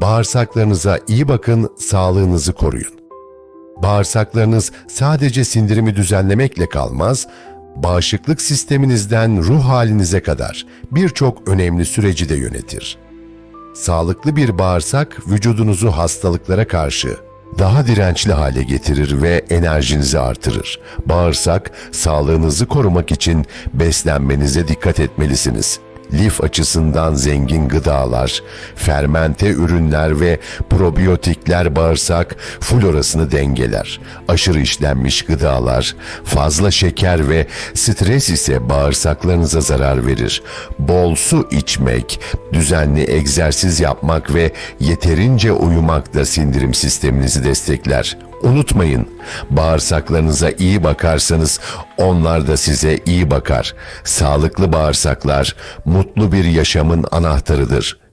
Bağırsaklarınıza iyi bakın, sağlığınızı koruyun. Bağırsaklarınız sadece sindirimi düzenlemekle kalmaz, bağışıklık sisteminizden ruh halinize kadar birçok önemli süreci de yönetir. Sağlıklı bir bağırsak vücudunuzu hastalıklara karşı daha dirençli hale getirir ve enerjinizi artırır. Bağırsak, sağlığınızı korumak için beslenmenize dikkat etmelisiniz. Lif açısından zengin gıdalar, fermente ürünler ve probiyotikler bağırsak florasını dengeler. Aşırı işlenmiş gıdalar, fazla şeker ve stres ise bağırsaklarınıza zarar verir. Bol su içmek, düzenli egzersiz yapmak ve yeterince uyumak da sindirim sisteminizi destekler. Unutmayın, bağırsaklarınıza iyi bakarsanız onlar da size iyi bakar. Sağlıklı bağırsaklar mutlu bir yaşamın anahtarıdır.